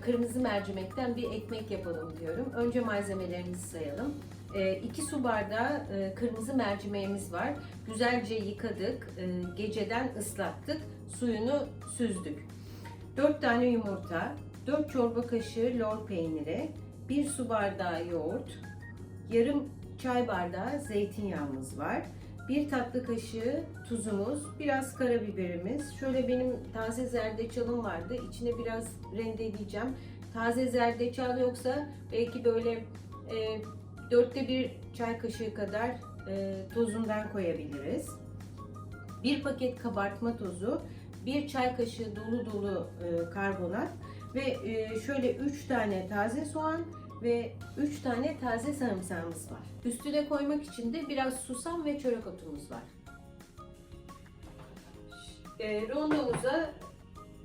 kırmızı mercimekten bir ekmek yapalım diyorum. Önce malzemelerimizi sayalım. 2 su bardağı e, kırmızı mercimeğimiz var. Güzelce yıkadık, e, geceden ıslattık, suyunu süzdük. 4 tane yumurta, 4 çorba kaşığı lor peyniri, 1 su bardağı yoğurt, yarım çay bardağı zeytinyağımız var. 1 tatlı kaşığı tuzumuz, biraz karabiberimiz. Şöyle benim taze zerdeçalım vardı. İçine biraz rendeleyeceğim. Taze zerdeçal yoksa belki böyle e, dörtte bir çay kaşığı kadar e, tozundan koyabiliriz. Bir paket kabartma tozu, bir çay kaşığı dolu dolu e, karbonat ve e, şöyle 3 tane taze soğan ve 3 tane taze sarımsağımız var. Üstüne koymak için de biraz susam ve çörek otumuz var. E, rondomuza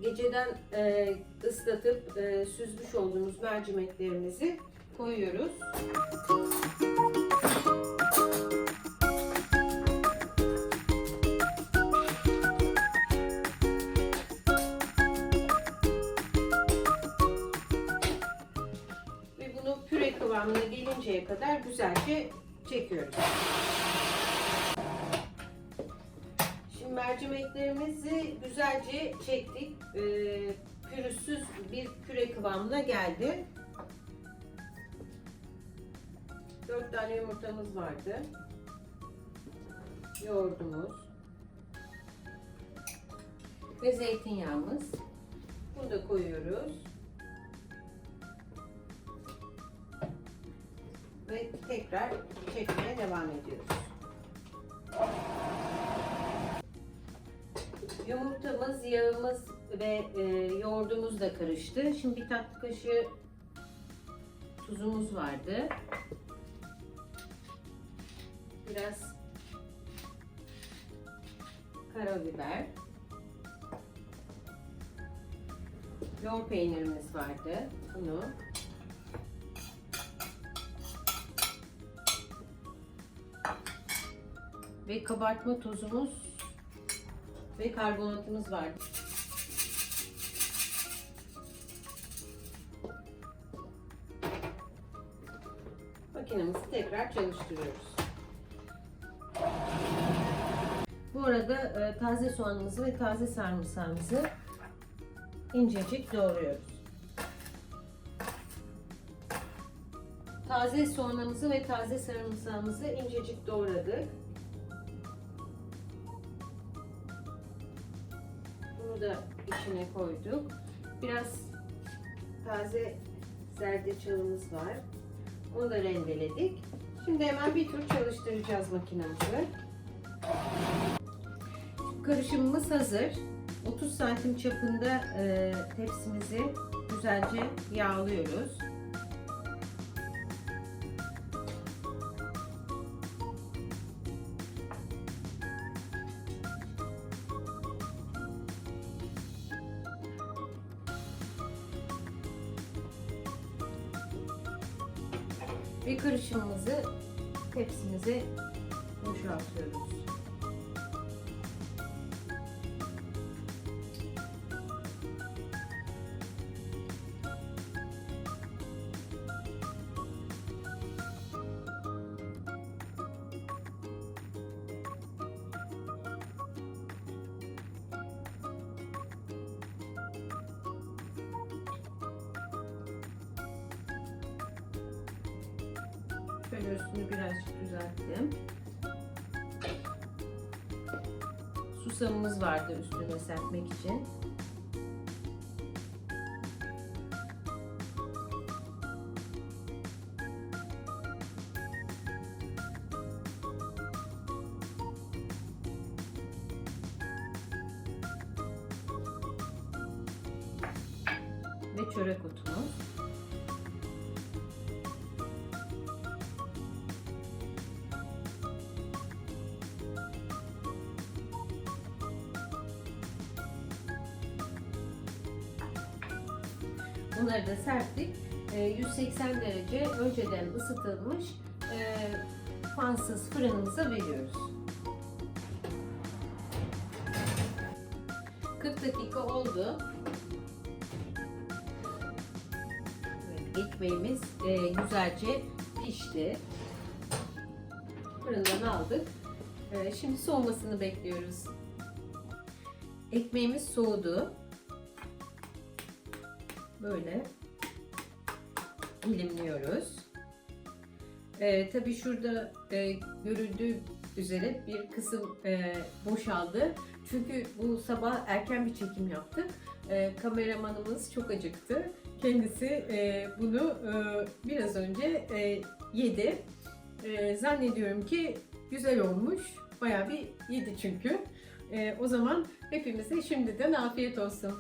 geceden e, ıslatıp e, süzmüş olduğumuz mercimeklerimizi koyuyoruz. Kıvamına gelinceye kadar güzelce çekiyoruz. Şimdi mercimeklerimizi güzelce çektik. Ee, pürüzsüz bir püre kıvamına geldi. 4 tane yumurtamız vardı. Yoğurdumuz. Ve zeytinyağımız. Bunu da koyuyoruz. Ve tekrar çekmeye devam ediyoruz. Yumurtamız, yağımız ve e, yoğurdumuz da karıştı. Şimdi bir tatlı kaşığı tuzumuz vardı. Biraz karabiber. Lor peynirimiz vardı. Bunu ve kabartma tozumuz ve karbonatımız var. Makinemizi tekrar çalıştırıyoruz. Bu arada e, taze soğanımızı ve taze sarımsağımızı incecik doğruyoruz. Taze soğanımızı ve taze sarımsağımızı incecik doğradık. Bunu da içine koyduk. Biraz taze zerdeçalımız var. Onu da rendeledik. Şimdi hemen bir tur çalıştıracağız makinemizi. Karışımımız hazır. 30 santim çapında e, tepsimizi güzelce yağlıyoruz. Ve karışımımızı tepsimize boşaltıyoruz. Şöyle üstünü birazcık düzelttim. Susamımız vardı üstüne serpmek için. Ve çörek otumuz. Bunları da serptik. E, 180 derece önceden ısıtılmış e, fansız fırınımıza veriyoruz. 40 dakika oldu. ekmeğimiz e, güzelce pişti. Fırından aldık. E, şimdi soğumasını bekliyoruz. Ekmeğimiz soğudu. Böyle dilimliyoruz. E, tabii şurada e, görüldüğü üzere bir kısım e, boşaldı. Çünkü bu sabah erken bir çekim yaptık. E, kameramanımız çok acıktı. Kendisi e, bunu e, biraz önce e, yedi. E, zannediyorum ki güzel olmuş. Bayağı bir yedi çünkü. E, o zaman hepimize şimdiden afiyet olsun.